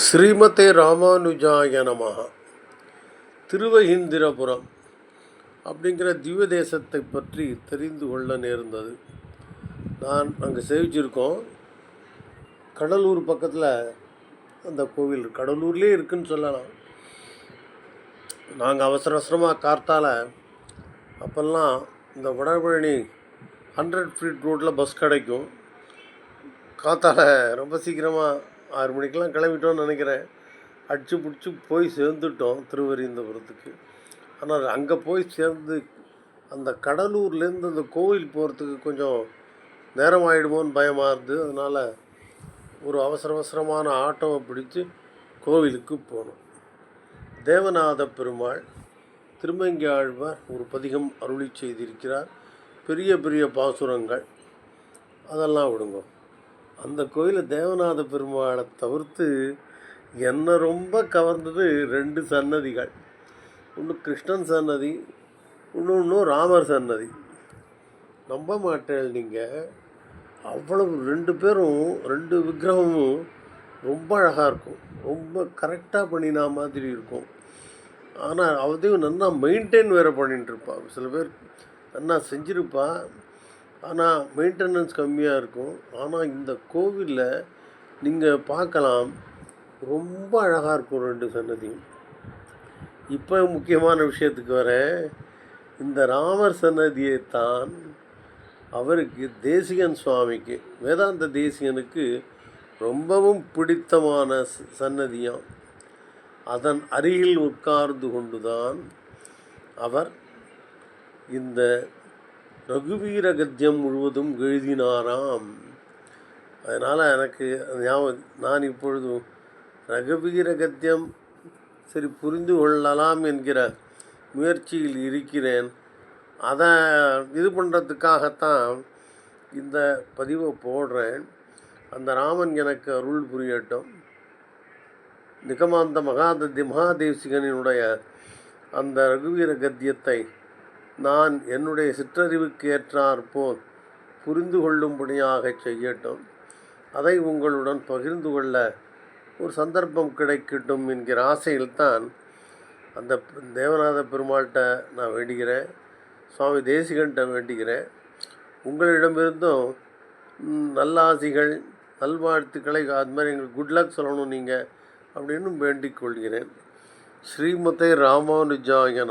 ஸ்ரீமதே ராமானுஜாய நமஹ. திருவஹிந்திரபுரம் அப்படிங்கிற திவ்ய தேசத்தை பற்றி தெரிந்து கொள்ள நேர்ந்தது. நான் அங்கே சேவிச்சிருக்கோம். கடலூர் பக்கத்தில் அந்த கோவில் கடலூர்லேயே இருக்குன்னு சொல்லலாம். நாங்கள் அவசர அவசரமாக கார்த்தால் அப்போல்லாம் இந்த வடபழனி ஹண்ட்ரட் ஃபீட் ரோட்டில் பஸ் கிடைக்கும். காத்தால் ரொம்ப சீக்கிரமாக ஆறு மணிக்கெல்லாம் கிளம்பிட்டோம்னு நினைக்கிறேன். அடித்து பிடிச்சி போய் சேர்ந்துட்டோம் திருவரியந்தபுரத்துக்கு ஆனால் அங்கே போய் சேர்ந்து அந்த கடலூர்லேருந்து அந்த கோவில் போகிறதுக்கு கொஞ்சம் நேரம் ஆகிடுமோன்னு பயமாக இருந்து அதனால் ஒரு அவசர அவசரமான ஆட்டோவை பிடிச்சி கோவிலுக்கு போனோம். தேவநாத பெருமாள் திருமங்கி ஆழ்வார் ஒரு பதிகம் அருளி செய்திருக்கிறார். பெரிய பெரிய பாசுரங்கள் அதெல்லாம் விடுங்க. அந்த கோயில் தேவநாத பெருமாளை தவிர்த்து என்னை ரொம்ப கவர்ந்தது ரெண்டு சன்னதிகள். ஒன்று கிருஷ்ணன் சன்னதி இன்னொன்று ராமர் சன்னதி. நம்ப மாட்டேன் நீங்கள் அவ்வளவு ரெண்டு பேரும் ரெண்டு விக்கிரகமும் ரொம்ப அழகாக இருக்கும். ரொம்ப கரெக்டாக பண்ணினா மாதிரி இருக்கும். ஆனால் அதையும் நல்லா மெயின்டைன் வேறு பண்ணிட்டுருப்பா சில பேர் நல்லா செஞ்சுருப்பா. ஆனால் மெயின்டெனன்ஸ் கம்மியாக இருக்கும். ஆனால் இந்த கோவிலில் நீங்கள் பார்க்கலாம் ரொம்ப அழகாக இருக்கும் ரெண்டு சன்னதியும். இப்போ முக்கியமான விஷயத்துக்கு வரேன். இந்த ராமர் சன்னதியை தான் அவருக்கு தேசிகன் சுவாமிக்கு வேதாந்த தேசிகனுக்கு ரொம்பவும் பிடித்தமான ச- சன்னதியாம். அதன் அருகில் உட்கார்ந்து கொண்டுதான் அவர் இந்த ரகுவீர கத்தியம் முழுவதும் எழுதினாராம். அதனால் எனக்கு அது ஞாபகம் நான் இப்பொழுதும் ரகுவீர கத்தியம் சரி புரிந்து கொள்ளலாம் என்கிற முயற்சியில் இருக்கிறேன். அதை இது பண்ணுறதுக்காகத்தான் இந்த பதிவை போடுறேன். அந்த ராமன் எனக்கு அருள் புரியட்டும். நிகமாந்த மகாதத்தி மகாதேசிகனினுடைய அந்த ரகுவீர கத்தியத்தை நான் என்னுடைய சிற்றறிவுக்கு ஏற்றாற்போல் புரிந்து கொள்ளும்படியாக செய்யட்டும். அதை உங்களுடன் பகிர்ந்து கொள்ள ஒரு சந்தர்ப்பம் கிடைக்கட்டும் என்கிற ஆசையில்தான் அந்த தேவநாத பெருமாள்கிட்ட நான் வேண்டுகிறேன். சுவாமி தேசிகன்கிட்ட வேண்டுகிறேன். உங்களிடமிருந்தும் நல்ல நல்லாசிகள் நல்வாழ்த்துக்களை அது மாதிரி எங்களுக்கு குட் லக் சொல்லணும் நீங்கள் அப்படின்னு வேண்டிக் கொள்கிறேன். ஸ்ரீமதே ராமானுஜாய